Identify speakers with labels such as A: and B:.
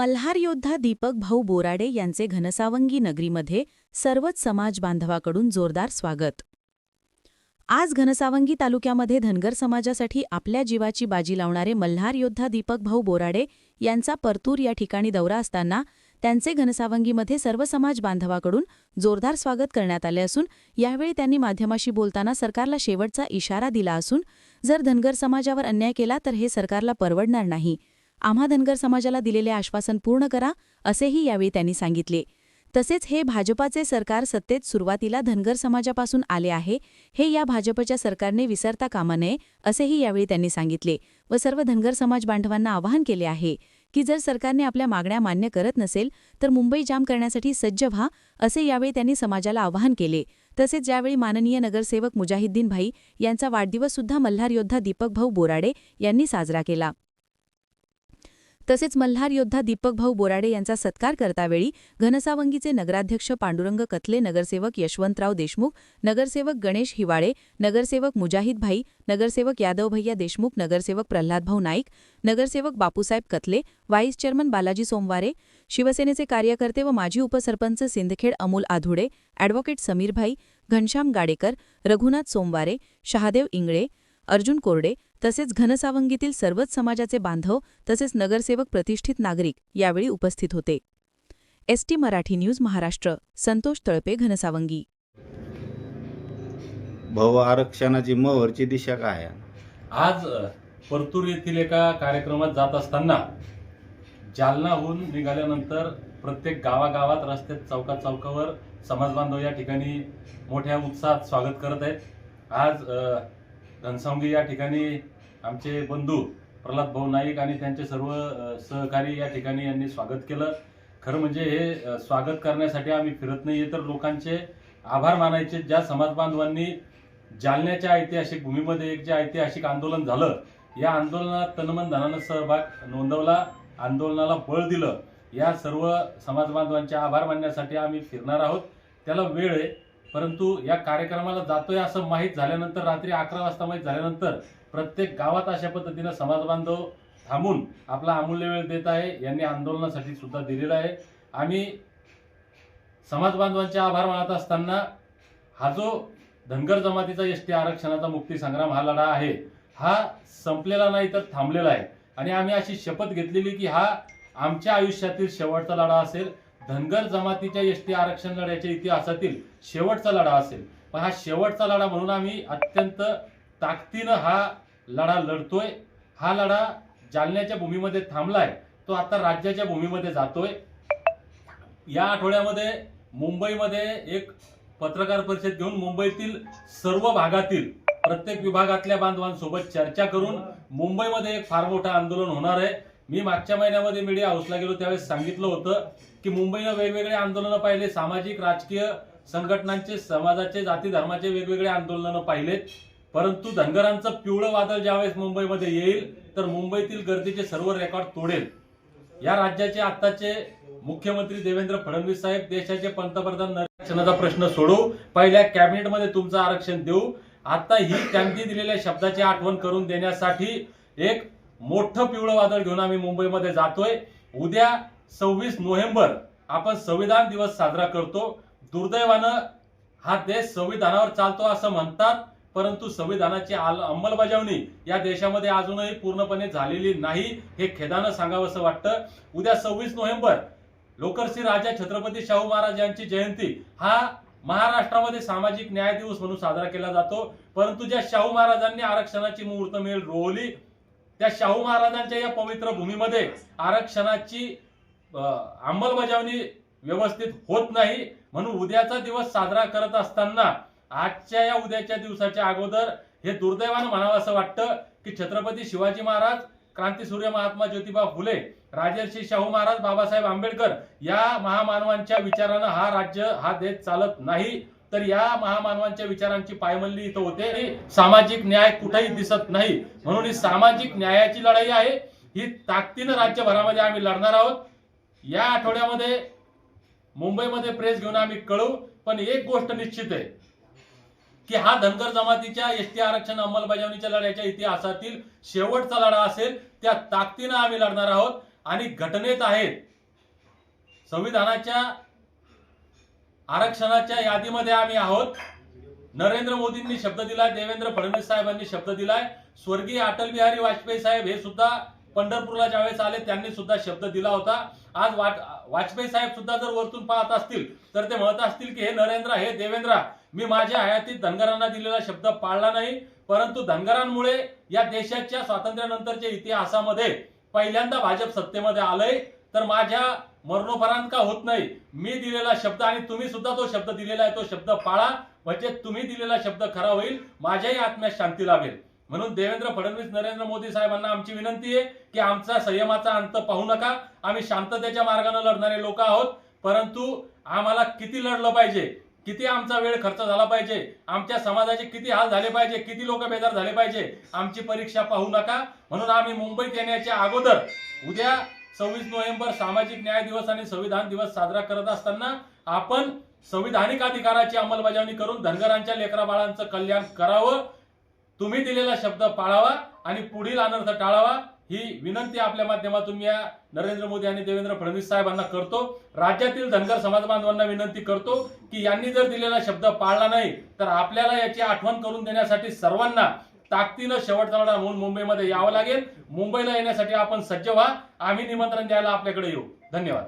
A: मल्हार योद्धा दीपक भाऊ बोराडे यांचे घनसावंगी नगरीमध्ये सर्वच समाज बांधवाकडून जोरदार स्वागत. आज घनसावंगी तालुक्यामध्ये धनगर समाजासाठी आपल्या जीवाची बाजी लावणारे मल्हार योद्धा दीपक भाऊ बोराडे यांचा परतूर या ठिकाणी दौरा असताना त्यांचे घनसावंगीमध्ये सर्व समाज बांधवाकडून जोरदार स्वागत करण्यात आले असून यावेळी त्यांनी माध्यमाशी बोलताना सरकारला शेवटचा इशारा दिला असून जर धनगर समाजावर अन्याय केला तर हे सरकारला परवडणार नाही. आम्हा धनगर समाजाला दिलेले आश्वासन पूर्ण करा असेही यावेळी त्यांनी सांगितले. तसेच हे भाजपाचे सरकार सत्तेत सुरुवातीला धनगर समाजापासून आले आहे हे या भाजपच्या सरकारने विसरता कामा नये असेही यावेळी त्यांनी सांगितले व सर्व धनगर समाज बांधवांना आवाहन केले आहे की जर सरकारने आपल्या मागण्या मान्य करत नसेल तर मुंबई जाम करण्यासाठी सज्ज व्हा असे यावेळी त्यांनी समाजाला आवाहन केले. तसेच ज्यावेळी माननीय नगरसेवक मुजाहिद्दीन भाई यांचा वाढदिवससुद्धा मल्हार योद्धा दीपक भाऊ बोराडे यांनी साजरा केला. तसेच मल्हार योद्धा दीपक भाऊ बोराडे यांचा सत्कार करतावेळी घनसावंगीचे नगराध्यक्ष पांडुरंग कथले नगरसेवक यशवंतराव देशमुख नगरसेवक गणेश हिवाळे नगरसेवक मुजाहिद भाई नगरसेवक यादव भैया देशमुख नगरसेवक प्रल्हादभाऊ नाईक नगरसेवक बापूसाहेब कथले व्हाईस चेअरमन बालाजी सोमवारे शिवसेनेचे कार्यकर्ते व माजी उपसरपंच सिंदखेड अमोल आधुडे ॲडव्होकेट समीरभाई घनश्याम गाडेकर रघुनाथ सोमवारे शहादेव इंगळे अर्जुन कोरडे तसेच घनसावंगीतील सर्वच समाजाचे बांधव तसेच नगरसेवक प्रतिष्ठित नागरिक यावेळी उपस्थित होते. ST Marathi news Maharashtra Santosh Talpe Ghansawangi.
B: भाऊ आरक्षणाची मवरची दिशा काय
C: आज परतूर येथील एका कार्यक्रमात जात असताना जालनाहून निघाल्यानंतर प्रत्येक गावागावात रस्त्यात चौकात चौकावर समाज बांधव या ठिकाणी मोठ्या उत्साहात स्वागत करत आहेत. आज घनसावंगी या ठिकाणी आमचे बंधू प्रल्हाद भाऊ नाईक आणि त्यांचे सर्व सहकारी या ठिकाणी यांनी स्वागत केलं. खरं म्हणजे हे स्वागत करण्यासाठी आम्ही फिरत नाही तर लोकांचे आभार मानायचे. ज्या समाज बांधवांनी जालन्याच्या ऐतिहासिक भूमीमध्ये एक जे ऐतिहासिक आंदोलन झालं या आंदोलनात तनमन धनानं सहभाग नोंदवला आंदोलनाला बळ दिलं. या सर्व समाज बांधवांचे आभार मानण्यासाठी आम्ही फिरणार आहोत. त्याला वेळ आहे. परंतु या कार्यक्रमाला जातोय असं माहीत झाल्यानंतर रात्री अकरा वाजता माहीत झाल्यानंतर प्रत्येक गावात अशा पद्धतीनं समाज बांधव थांबून आपला अमूल्य वेळ देत आहे. यांनी आंदोलनासाठी सुद्धा दिलेला आहे. आम्ही समाज बांधवांचे आभार मानत असताना हा जो धनगर जमातीचा एस टी आरक्षणाचा मुक्ती संग्राम हा लढा आहे हा संपलेला नाही तर थांबलेला आहे. आणि आम्ही अशी शपथ घेतलेली की हा आमच्या आयुष्यातील शेवटचा लढा असेल. धनगर जमातीच्या एस टी आरक्षण लढ्याच्या इतिहासातील शेवटचा लढा असेल. पण हा शेवटचा लढा म्हणून आम्ही अत्यंत ताकदीनं हा लढा लढतोय. हा लढा जालन्याच्या भूमीमध्ये थांबलाय. तो आता राज्याच्या भूमीमध्ये जातोय. या आठवड्यामध्ये मुंबईमध्ये एक पत्रकार परिषद घेऊन मुंबईतील सर्व भागातील प्रत्येक विभागातल्या बांधवांसोबत चर्चा करून मुंबईमध्ये एक फार मोठं आंदोलन होणार आहे. मी मागच्या महिन्यामध्ये मीडिया हाऊसला गेलो त्यावेळेस सांगितलं होतं की मुंबईनं वेगवेगळे आंदोलनं पाहिले सामाजिक राजकीय संघटनांचे समाजाचे जाती धर्माचे वेगवेगळे आंदोलनं पाहिलेत. परंतु धनगरांचं पिवळं वादळ ज्यावेळेस मुंबईमध्ये येईल तर मुंबईतील गर्दीचे सर्व रेकॉर्ड तोडेल. या राज्याचे आत्ताचे मुख्यमंत्री देवेंद्र फडणवीस साहेब देशाचे पंतप्रधान आरक्षणाचा प्रश्न सोडवू पहिल्या कॅबिनेटमध्ये तुमचं आरक्षण देऊ. आता ही त्यांनी दिलेल्या शब्दाची आठवण करून देण्यासाठी एक मोठं पिवळं वादळ घेऊन आम्ही मुंबईमध्ये जातोय. उद्या सव्वीस नोव्हेंबर आपण संविधान दिवस साजरा करतो. दुर्दैवानं हा देश संविधानावर चालतो असं म्हणतात परंतु संविधानाची आल- अंमलबजावणी या देशामध्ये अजूनही पूर्णपणे झालेली नाही हे खेदानं सांगावंसं वाटतं. उद्या सव्वीस नोव्हेंबर लोकरसी राजा छत्रपती शाहू महाराज यांची जयंती हा महाराष्ट्रामध्ये सामाजिक न्याय दिवस म्हणून साजरा केला जातो. परंतु ज्या शाहू महाराजांनी आरक्षणाची मुहूर्तमेळ रोवली त्या शाहू महाराजांच्या या पवित्र भूमीमध्ये आरक्षणाची अंमलबजावणी व्यवस्थित होत नाही म्हणून उद्याचा दिवस साजरा करत असताना आजच्या या उद्याच्या दिवसाच्या अगोदर हे दुर्दैवानं म्हणावं असं वाटतं की छत्रपती शिवाजी महाराज क्रांतीसूर्य महात्मा ज्योतिबा फुले राजर्षी शाहू महाराज बाबासाहेब आंबेडकर या महामानवांच्या विचारानं हा राज्य हा देश चालत नाही. तर या महामानवांच्या विचारांची पायमल्ली इथं होते आणि सामाजिक न्याय कुठेही दिसत नाही. म्हणून ही सामाजिक न्यायाची लढाई आहे. ही ताकदीनं राज्यभरामध्ये आम्ही लढणार आहोत. या आठवड्यामध्ये मुंबईमध्ये प्रेस घेऊन आम्ही कळू. पण एक गोष्ट निश्चित आहे की हा धनगर जमातीच्या एस टी आरक्षण अंमलबजावणीच्या लढ्याच्या इतिहासातील शेवटचा लढा असेल त्या ताकदीनं आम्ही लढणार आहोत. आणि घटनेत आहेत. संविधानाच्या आरक्षणाच्या यादीमध्ये आम्ही आहोत. नरेंद्र मोदींनी शब्द दिलाय देवेंद्र फडणवीस साहेबांनी शब्द दिलाय. स्वर्गीय अटल बिहारी वाजपेयी साहेब हे सुद्धा पंढरपूरला ज्यावेळेस आले त्यांनी सुद्धा शब्द दिला होता. आज वाजपेयी साहेब सुद्धा जर वरतून पाहत असतील तर ते म्हणत असतील की हे नरेंद्र हे देवेंद्र मी माझ्या हयातीत धनगरांना दिलेला शब्द पाळला नाही. परंतु धनगरांमुळे या देशाच्या स्वातंत्र्यानंतरच्या इतिहासामध्ये पहिल्यांदा भाजप सत्तेमध्ये आलंय. तर माझ्या मरणोपरांत का होत नाही? मी दिलेला शब्द आणि तुम्ही सुद्धा तो शब्द दिलेला आहे तो शब्द पाळा. म्हणजे तुम्ही दिलेला शब्द खरा होईल माझ्याही आत्म्यात शांती लाभेल म्हणून देवेंद्र फडणवीस नरेंद्र मोदी साहेबांना आमची विनंती आहे की आमचा संयमाचा अंत पाहू नका. आम्ही शांततेच्या मार्गाने लढणारे लोक आहोत परंतु आम्हाला किती लढलं पाहिजे? किती आमचा वेळ खर्च झाला पाहिजे? आमच्या समाजाचे किती हाल झाले पाहिजे? किती लोक बेजार झाले पाहिजे? आमची परीक्षा पाहू नका. म्हणून आम्ही मुंबईत येण्याच्या अगोदर उद्या सव्वीस नोव्हेंबर सामाजिक न्याय दिवस आणि संविधान दिवस साजरा करत असताना आपण संविधानिक अधिकाराची अंमलबजावणी करून धनगरांच्या लेकरा बाळांचं कल्याण करावं. तुम्ही दिलेला शब्द पाळावा आणि पुढील अनर्थ टाळावा ही विनंती आपल्या माध्यमातून मी या नरेंद्र मोदी आणि देवेंद्र फडणवीस साहेबांना करतो. राज्यातील धनगर समाज बांधवांना विनंती करतो की यांनी जर दिलेला शब्द पाळला नाही तर आपल्याला याची आठवण करून देण्यासाठी सर्वांना ताकदीनं शेवटचा लढा म्हणून मुंबईमध्ये यावं लागेल. मुंबईला येण्यासाठी आपण सज्ज व्हा. आम्ही निमंत्रण द्यायला आपल्याकडे येऊ. धन्यवाद.